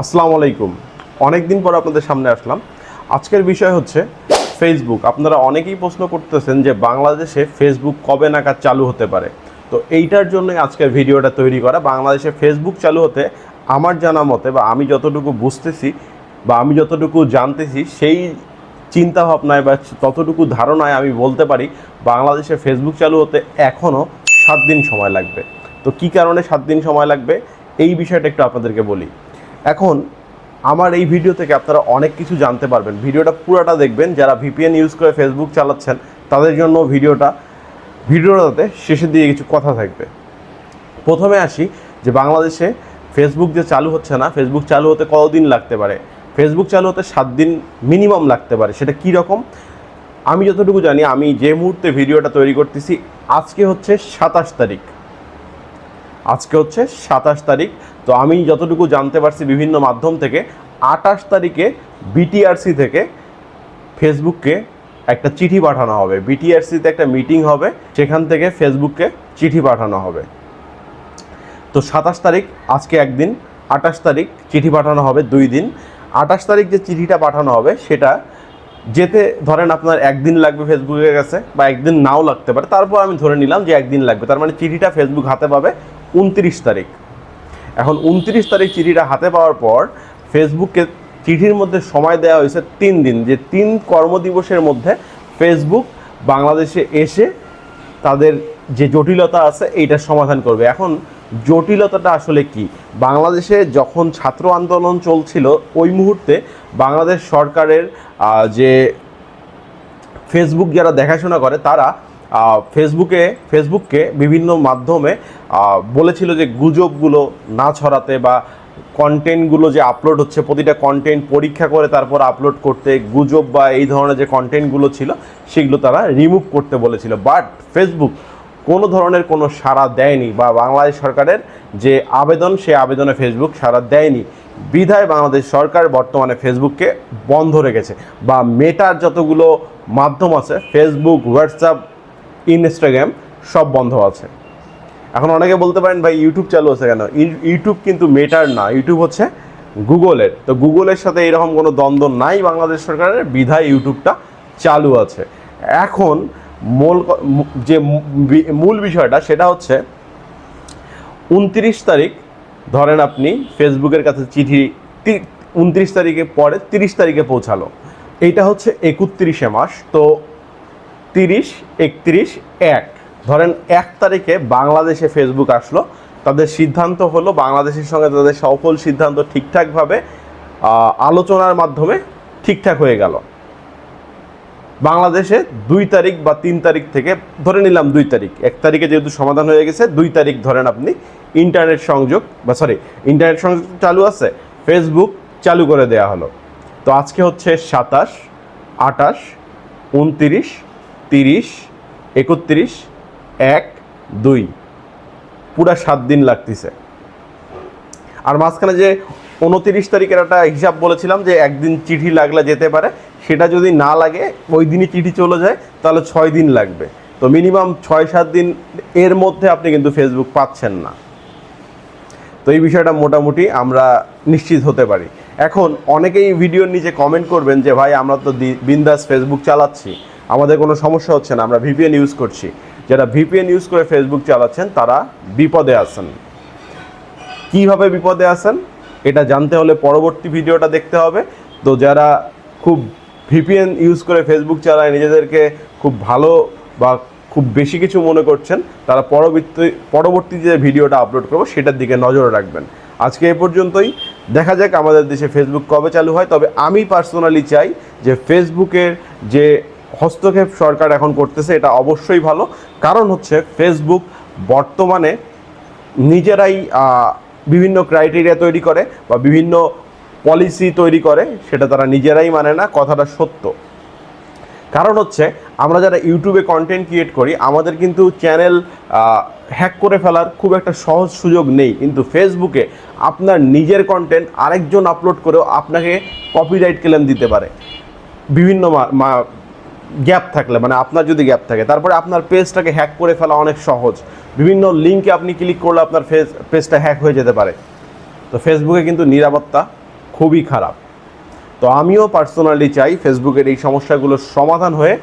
আসসালামু আলাইকুম। অনেক দিন পর আপনাদের সামনে আসলাম। আজকের বিষয় হচ্ছে ফেসবুক আপনারা অনেকেই প্রশ্ন করতেছেন যে বাংলাদেশে ফেসবুক কবে নাগাদ চালু হতে পারে? তো এইটার জন্যই আজকের ভিডিওটা তৈরি করা। বাংলাদেশে ফেসবুক চালু হতে আমার জানা মতে বা আমি যতটুকু বুঝতেছি বা আমি যতটুকু জানতেছি, সেই চিন্তা ভাবনায় বা ততটুকু ধারণায় আমি বলতে পারি, বাংলাদেশে ফেসবুক চালু হতে এখনও সাত দিন সময় লাগবে। তো কী কারণে সাত দিন সময় লাগবে? এই বিষয়টা একটু আপনাদেরকে বলি। এখন আমার এই ভিডিও থেকে আপনারা অনেক কিছু জানতে পারবেন। ভিডিওটা পুরোটা দেখবেন। যারা ভিপিএন ইউজ করে ফেসবুক চালাচ্ছেন, তাদের জন্য ভিডিওটা, ভিডিওটাতে শেষের দিকে কিছু কথা থাকবে। প্রথমে আসি যে বাংলাদেশে ফেসবুক যে চালু হচ্ছে না ফেসবুক চালু হতে কতদিন লাগতে পারে? ফেসবুক চালু হতে সাত দিন মিনিমাম লাগতে পারে। সেটা কী রকম? আমি যতটুকু জানি, আমি যে মুহূর্তে ভিডিওটা তৈরি করতেছি, আজকে হচ্ছে সাতাশ তারিখ। আজকে হচ্ছে সাতাশ তারিখ। তো আমি যতটুকু জানতে পারছি বিভিন্ন মাধ্যম থেকে, আঠাশ তারিখে বিটিআরসি থেকে ফেসবুককে একটা চিঠি পাঠানো হবে। বিটিআরসিতে একটা মিটিং হবে, সেখান থেকে ফেসবুককে চিঠি পাঠানো হবে। তো সাতাশ তারিখ, আজকে একদিন, আঠাশ তারিখ চিঠি পাঠানো হবে দুই দিন। আঠাশ তারিখ যে চিঠিটা পাঠানো হবে, সেটা যেতে ধরেন আপনার একদিন লাগবে ফেসবুকের কাছে, বা একদিন নাও লাগতে পারে, তারপর আমি ধরে নিলাম যে একদিন লাগবে। তার মানে চিঠিটা ফেসবুক হাতে পাবে উনত্রিশ তারিখ। এখন উনত্রিশ তারিখ চিঠিটা হাতে পাওয়ার পর ফেসবুককে চিঠির মধ্যে সময় দেওয়া হয়েছে তিন দিন, যে তিন কর্মদিবসের মধ্যে ফেসবুক বাংলাদেশে এসে তাদের যে জটিলতা আছে এইটার সমাধান করবে। এখন জটিলতাটা আসলে কি? বাংলাদেশে যখন ছাত্র আন্দোলন চলছিল, ওই মুহূর্তে বাংলাদেশ সরকারের যে ফেসবুক যারা দেখাশোনা করে, তারা ফেসবুকে ফেসবুককে বিভিন্ন মাধ্যমে বলেছিল যে গুজবগুলো না ছড়াতে বা কন্টেন্টগুলো যে আপলোড হচ্ছে, প্রতিটা কন্টেন্ট পরীক্ষা করে তারপর আপলোড করতে গুজব বা এই ধরনের যে কন্টেন্টগুলো ছিল, সেগুলো তারা রিমুভ করতে বলেছিল। বাট ফেসবুক কোনো ধরনের কোনো সাড়া দেয়নি বা বাংলাদেশ সরকারের যে আবেদন সে আবেদনে ফেসবুক সাড়া দেয়নি। বিধায় বাংলাদেশ সরকার বর্তমানে ফেসবুককে বন্ধ রেখেছে বা মেটার যতগুলো মাধ্যম আছে ফেসবুক হোয়াটসঅ্যাপ ইনস্টাগ্রাম সব বন্ধ আছে। এখন অনেকে বলতে পারেন, ভাই ইউটিউব চালু আছে কেন? ইউটিউব কিন্তু মেটার না ইউটিউব হচ্ছে গুগলের তো গুগলের সাথে এরকম কোনো দ্বন্দ্ব নাই বাংলাদেশ সরকারের, বিধায় ইউটিউবটা চালু আছে। এখন মূল যে মূল বিষয়টা সেটা হচ্ছে, উনত্রিশ তারিখ, ধরেন আপনি ফেসবুকের কাছে চিঠি উনত্রিশ তারিখে পরে তিরিশ তারিখে পৌঁছালো। এইটা হচ্ছে একত্রিশে মাস তো তিরিশ, একত্রিশ, এক। ধরেন এক তারিখে বাংলাদেশে ফেসবুক আসলো, তাদের সিদ্ধান্ত হলো বাংলাদেশের সঙ্গে তাদের সফল সিদ্ধান্ত ঠিকঠাকভাবে আলোচনার মাধ্যমে ঠিকঠাক হয়ে গেল। বাংলাদেশে দুই তারিখ বা তিন তারিখ থেকে, ধরে নিলাম দুই তারিখ, এক তারিখে যেহেতু সমাধান হয়ে গেছে, দুই তারিখ ধরেন আপনি ইন্টারনেট সংযোগ, বা সরি ইন্টারনেট সংযোগ চালু আছে ফেসবুক চালু করে দেওয়া হলো। তো আজকে হচ্ছে সাতাশ আটাশ উনতিরিশ তিরিশ, একত্রিশ, এক, দুই। পুরা সাত দিন লাগতেছে। আর মাঝখানে যে উনতিরিশ তারিখের একটা হিসাব বলেছিলাম যে একদিন চিঠি লাগলে যেতে পারে, সেটা যদি না লাগে, ওই দিনই চিঠি চলে যায়, তাহলে ছয় দিন লাগবে। তো মিনিমাম ছয় সাত দিন এর মধ্যে আপনি কিন্তু ফেসবুক পাচ্ছেন না। তো এই বিষয়টা মোটামুটি আমরা নিশ্চিত হতে পারি। এখন অনেকেই ভিডিওর নিচে কমেন্ট করবেন যে, ভাই, আমরা তো বিন্দাস ফেসবুক চালাচ্ছি। আমাদের কোনো সমস্যা হচ্ছে না, আমরা ভিপিএন ইউজ করছি। যারা ভিপিএন ইউজ করে ফেসবুক চালাচ্ছেন, তারা বিপদে আছেন। কীভাবে বিপদে আছেন? এটা জানতে হলে পরবর্তী ভিডিওটা দেখতে হবে। তো যারা খুব ভিপিএন ইউজ করে ফেসবুক চালায়, নিজেদেরকে খুব ভালো বা খুব বেশি কিছু মনে করছেন, তারা পরবর্তী পরবর্তী যে ভিডিওটা আপলোড করব, সেটার দিকে নজর রাখবেন। আজকে এ পর্যন্তই। দেখা যাক আমাদের দেশে ফেসবুক কবে চালু হয়। তবে আমি পার্সোনালি চাই যে ফেসবুকের যে হস্তক্ষেপ সরকার এখন করতেছে, এটা অবশ্যই ভালো। কারণ হচ্ছে ফেসবুক বর্তমানে নিজেরাই বিভিন্ন ক্রাইটেরিয়া তৈরি করে বা বিভিন্ন পলিসি তৈরি করে, সেটা তারা নিজেরাই মানে না, কথাটা সত্য। কারণ হচ্ছে আমরা যারা ইউটিউবে কন্টেন্ট ক্রিয়েট করি, আমাদের কিন্তু চ্যানেল হ্যাক করে ফেলার খুব একটা সহজ সুযোগ নেই। কিন্তু ফেসবুকে আপনার নিজের কন্টেন্ট আরেকজন আপলোড করেও আপনাকে কপিরাইট ক্লেম দিতে পারে। বিভিন্ন গ্যাপ থাকলে মানে আপনার যদি গ্যাপ থাকে, তারপরে আপনার পেজটাকে হ্যাক করে ফেলা অনেক সহজ। বিভিন্ন লিঙ্কে আপনি ক্লিক করলে আপনার ফেস পেজটা হ্যাক হয়ে যেতে পারে। তো ফেসবুকে কিন্তু নিরাপত্তা খুবই খারাপ। তো আমিও পার্সোনালি চাই ফেসবুকের এই সমস্যাগুলোর সমাধান হয়ে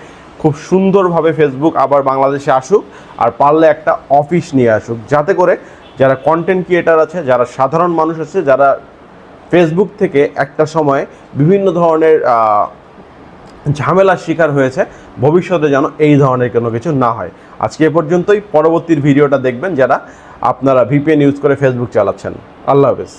খুব সুন্দরভাবে ফেসবুক আবার বাংলাদেশে আসুক, আর পারলে একটা অফিস নিয়ে আসুক। যাতে করে যারা কন্টেন্ট ক্রিয়েটার আছে, যারা সাধারণ মানুষ আছে, যারা ফেসবুক থেকে একটা সময় বিভিন্ন ধরনের ঝামেলার শিকার হয়েছে। ভবিষ্যতে যেন এই ধরনের কোনো কিছু না হয়। আজকে এ পর্যন্তই। পরবর্তীর ভিডিওটা দেখবেন যারা আপনারা ভিপিএন ইউজ করে ফেসবুক চালাচ্ছেন। আল্লাহ হাফেজ।